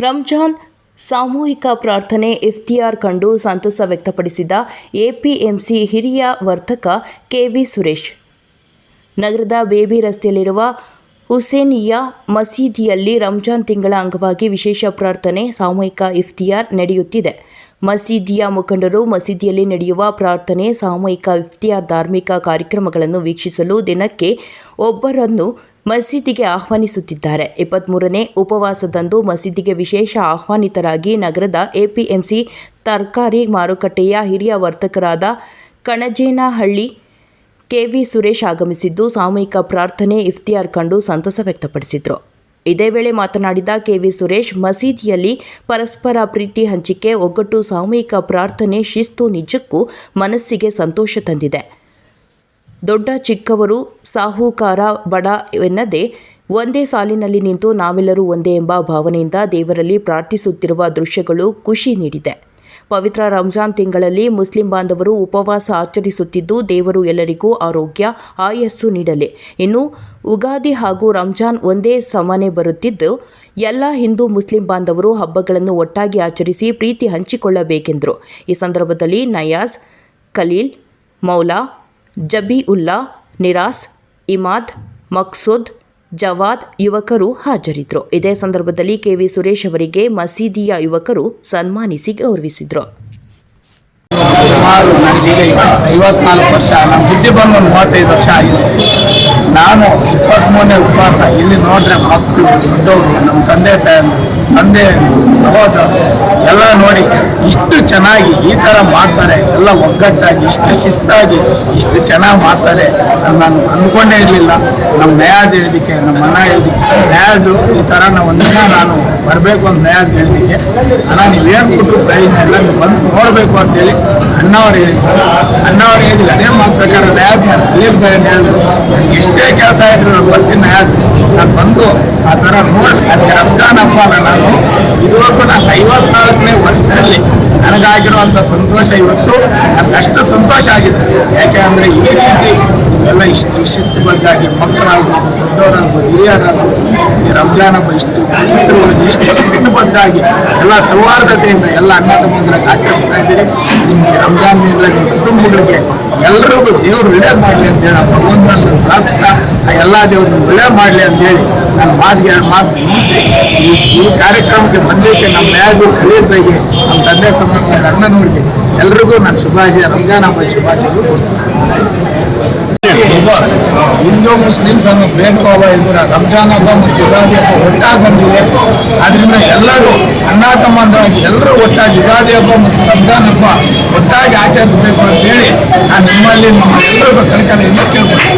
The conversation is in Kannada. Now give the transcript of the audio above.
ರಂಜಾನ್ ಸಾಮೂಹಿಕ ಪ್ರಾರ್ಥನೆ ಇಫ್ತಿಯಾರ್ ಕಂಡು ಸಂತಸ ವ್ಯಕ್ತಪಡಿಸಿದ ಎಪಿಎಂಸಿ ಹಿರಿಯ ವರ್ತಕ ಕೆವಿ ಸುರೇಶ್. ನಗರದ ಬೇಬಿ ರಸ್ತೆಯಲ್ಲಿರುವ ಹುಸೇನಿಯಾ ಮಸೀದಿಯಲ್ಲಿ ರಂಜಾನ್ ತಿಂಗಳ ಅಂಗವಾಗಿ ವಿಶೇಷ ಪ್ರಾರ್ಥನೆ, ಸಾಮೂಹಿಕ ಇಫ್ತಿಯಾರ್ ನಡೆಯುತ್ತಿದೆ. ಮಸೀದಿಯ ಮುಖಂಡರು ಮಸೀದಿಯಲ್ಲಿ ನಡೆಯುವ ಪ್ರಾರ್ಥನೆ, ಸಾಮೂಹಿಕ ಇಫ್ತಿಯಾರ್ ಧಾರ್ಮಿಕ ಕಾರ್ಯಕ್ರಮಗಳನ್ನು ವೀಕ್ಷಿಸಲು ದಿನಕ್ಕೆ ಒಬ್ಬರನ್ನು ಮಸೀದಿಗೆ ಆಹ್ವಾನಿಸುತ್ತಿದ್ದಾರೆ. ಇಪ್ಪತ್ತ್ಮೂರನೇ ಉಪವಾಸದಂದು ಮಸೀದಿಗೆ ವಿಶೇಷ ಆಹ್ವಾನಿತರಾಗಿ ನಗರದ ಎಪಿಎಂಸಿ ತರಕಾರಿ ಮಾರುಕಟ್ಟೆಯ ಹಿರಿಯ ವರ್ತಕರಾದ ಕಣಜೇನಹಳ್ಳಿ ಕೆವಿ ಸುರೇಶ್ ಆಗಮಿಸಿದ್ದು, ಸಾಮೂಹಿಕ ಪ್ರಾರ್ಥನೆ, ಇಫ್ತಿಯಾರ್ ಕಂಡು ಸಂತಸ ವ್ಯಕ್ತಪಡಿಸಿದರು. ಇದೇ ವೇಳೆ ಮಾತನಾಡಿದ ಕೆವಿ ಸುರೇಶ್, ಮಸೀದಿಯಲ್ಲಿ ಪರಸ್ಪರ ಪ್ರೀತಿ ಹಂಚಿಕೆ, ಒಗ್ಗಟ್ಟು ಸಾಮೂಹಿಕ ಪ್ರಾರ್ಥನೆ, ಶಿಸ್ತು, ನಿಜಕ್ಕೂ ಮನಸ್ಸಿಗೆ ಸಂತೋಷ ತಂದಿದೆ. ದೊಡ್ಡ ಚಿಕ್ಕವರು ಸಾಹುಕಾರ ಬಡ ಎನ್ನದೆ ಒಂದೇ ಸಾಲಿನಲ್ಲಿ ನಿಂತು ನಾವೆಲ್ಲರೂ ಒಂದೇ ಎಂಬ ಭಾವನೆಯಿಂದ ದೇವರಲ್ಲಿ ಪ್ರಾರ್ಥಿಸುತ್ತಿರುವ ದೃಶ್ಯಗಳು ಖುಷಿ ನೀಡಿದೆ. ಪವಿತ್ರ ರಂಜಾನ್ ತಿಂಗಳಲ್ಲಿ ಮುಸ್ಲಿಂ ಬಾಂಧವರು ಉಪವಾಸ ಆಚರಿಸುತ್ತಿದ್ದು ದೇವರು ಎಲ್ಲರಿಗೂ ಆರೋಗ್ಯ, ಆಯಸ್ಸು ನೀಡಲಿ. ಇನ್ನು ಉಗಾದಿ ಹಾಗೂ ರಂಜಾನ್ ಒಂದೇ ಸಮನೆ ಬರುತ್ತಿದ್ದು, ಎಲ್ಲ ಹಿಂದೂ ಮುಸ್ಲಿಂ ಬಾಂಧವರು ಹಬ್ಬಗಳನ್ನು ಒಟ್ಟಾಗಿ ಆಚರಿಸಿ ಪ್ರೀತಿ ಹಂಚಿಕೊಳ್ಳಬೇಕೆಂದರು. ಈ ಸಂದರ್ಭದಲ್ಲಿ ನಯಾಜ್, ಖಲೀಲ್, ಮೌಲಾ ಜಬೀಉಲ್ಲಾ ನಿರಾಸ್, ಇಮಾದ್, ಮಕ್ಸೂದ್, ಜವಾದ್ ಯುವಕರು ಹಾಜರಿದ್ದರು ಇದೇ ಸಂದರ್ಭದಲ್ಲಿ ಕೆವಿ ಸುರೇಶ್ ಅವರಿಗೆ ಮಸೀದಿಯ ಯುವಕರು ಸನ್ಮಾನಿಸಿ ಗೌರವಿಸಿದರು. ಸುಮಾರು ನನಗೀಗ ಐವತ್ನಾಲ್ಕು ವರ್ಷ, ನಮ್ಮ ಬುದ್ಧಿ ಬಂದು ಒಂದು ಮೂವತ್ತೈದು ವರ್ಷ ಆಗಿದೆ. ನಾನು ಇಪ್ಪತ್ತ್ಮೂರನೇ ಉಪವಾಸ ಇಲ್ಲಿ ನೋಡಿದ್ರೆ ಮಕ್ಕಳು ದೊಡ್ಡವರು ನಮ್ಮ ತಂದೆ ತಂದೆ, ಸಹೋದರ, ಎಲ್ಲ ನೋಡಿ ಇಷ್ಟು ಚೆನ್ನಾಗಿ ಈ ಥರ ಮಾಡ್ತಾರೆ. ಎಲ್ಲ ಒಗ್ಗಟ್ಟಾಗಿ, ಇಷ್ಟು ಶಿಸ್ತಾಗಿ, ಇಷ್ಟು ಚೆನ್ನಾಗಿ ಮಾಡ್ತಾರೆ. ನಾನು ಅಂದ್ಕೊಂಡೇ ಇರಲಿಲ್ಲ. ನಮ್ಮ ನಯಾಜ್ ಹೇಳಿದಕ್ಕೆ ನಮ್ಮ ಅಣ್ಣ ಹೇಳಿದಕ್ಕೆ ನಯಾಜು ಈ ಥರ ನಾವು ಒಂದಿನ ನಾನು ಬರಬೇಕು ಅಂತ ನಯಾಜ್ ಹೇಳಿದಕ್ಕೆ ಅಣ್ಣ ನೀವೇನು ಕೊಟ್ಟರು ಪ್ರಯೋಜನ ಇಲ್ಲ ನೀವು ಬಂದು ನೋಡಬೇಕು ಅಂತೇಳಿ ಅಣ್ಣವ್ರು ಹೇಳಿದ್ರು ಅಣ್ಣವ್ರು ಹೇಳಿದ್ರು ಅದೇ ಮಾತು ಪ್ರಕಾರ ನ್ಯಾಸ್ ನಾನು ಹೇಳಿದ್ರು ನನಗೆ ಎಷ್ಟೇ ಕೆಲಸ ಆಯ್ತು ನಾನು ಬರ್ತೀನಿ ನ್ಯಾಸ್ ನಾನು ಬಂದು ಆ ಥರ ನೋಡಿ. ಅದಕ್ಕೆ ರಂಜಾನ್ ಹಬ್ಬ ನಾನು. ಇದುವರೆಗೂ ನಾನು ಐವತ್ನಾಲ್ಕನೇ ವರ್ಷದಲ್ಲಿ ನನಗಾಗಿರುವಂಥ ಸಂತೋಷ ಇವತ್ತು. ಅಷ್ಟು ಸಂತೋಷ ಆಗಿದೆ. ಯಾಕೆ ಅಂದರೆ ಈ ರೀತಿ ಎಲ್ಲ ಇಷ್ಟು ಶಿಸ್ತುಬದ್ಧಾಗಿ ಮಕ್ಕಳಾಗ್ಬೋದು, ದೊಡ್ಡವರಾಗ್ಬೋದು, ಹಿರಿಯರಾಗ್ಬೋದು. ರಂಜಾನ್ ಹಬ್ಬ ಇಷ್ಟು ಪವಿತ್ರವಾಗಿ ಇಷ್ಟು ಶಿಸ್ತುಬದ್ಧಾಗಿ ಎಲ್ಲ ಸೌಹಾರ್ದತೆಯಿಂದ ಎಲ್ಲ ಅಣ್ಣ ತಮ್ಮಂದ್ರ ಆಚರಿಸ್ತಾ ಇದ್ದೀರಿ. ನಿಮ್ಮ ಈ ರಂಜಾನ್ ದಿನಗಳ ನಿಮ್ಮ ಕುಟುಂಬಗಳಿಗೆ ಎಲ್ಲರಿಗೂ ದೇವರು ವಿಳೆ ಮಾಡಲಿ ಅಂತೇಳಿ ಆ ಭಗವಂತನನ್ನು ಪ್ರಾರ್ಥಿಸ್ತಾ ಆ ಎಲ್ಲ ದೇವ್ರನ್ನ ಒಳ್ಳೇದು ಮಾಡಲಿ ಅಂತೇಳಿ ನಾನು ಮಾತಿಗೆ ಮಾತು ಮುಗಿಸಿ ಈ ಕಾರ್ಯಕ್ರಮಕ್ಕೆ ಬಂದಕ್ಕೆ ನಮ್ಮ ಮ್ಯಾಜು ಬೈಗೆ ನಮ್ಮ ತಂದೆ ಸಂಬಂಧ ಅಣ್ಣನವ್ರಿಗೆ ಎಲ್ರಿಗೂ ನಾನು ಶುಭಾಶಯ, ರಂಜಾನ್ ಹಬ್ಬದ ಶುಭಾಶಯಗಳು. ಹಿಂದೂ ಮುಸ್ಲಿಮ್ಸ್ ಅನ್ನೋ ಭೇದ ಭಾವ ಇಲ್ದಿರ ರಂಜಾನ್ ಹಬ್ಬ ಮತ್ತು ಯುಗಾದಿ ಹಬ್ಬ ಒಟ್ಟಾಗಿ ಬಂದಿದೆ. ಆದ್ರಿಂದ ಎಲ್ಲರೂ ಅಣ್ಣ ತಮ್ಮಂದರಾಗಿ ಎಲ್ಲರೂ ಒಟ್ಟಾಗಿ ಯುಗಾದಿ ಹಬ್ಬ ಮತ್ತು ರಂಜಾನ್ ಹಬ್ಬ ಒಟ್ಟಾಗಿ ಆಚರಿಸಬೇಕು ಅಂತೇಳಿ ನಾನು ನಿಮ್ಮಲ್ಲಿ, ನಮ್ಮ ಎಲ್ಲರಿಗೂ ಕಳಕಳಿಯಿಂದ ಕೇಳ್ಬೋದು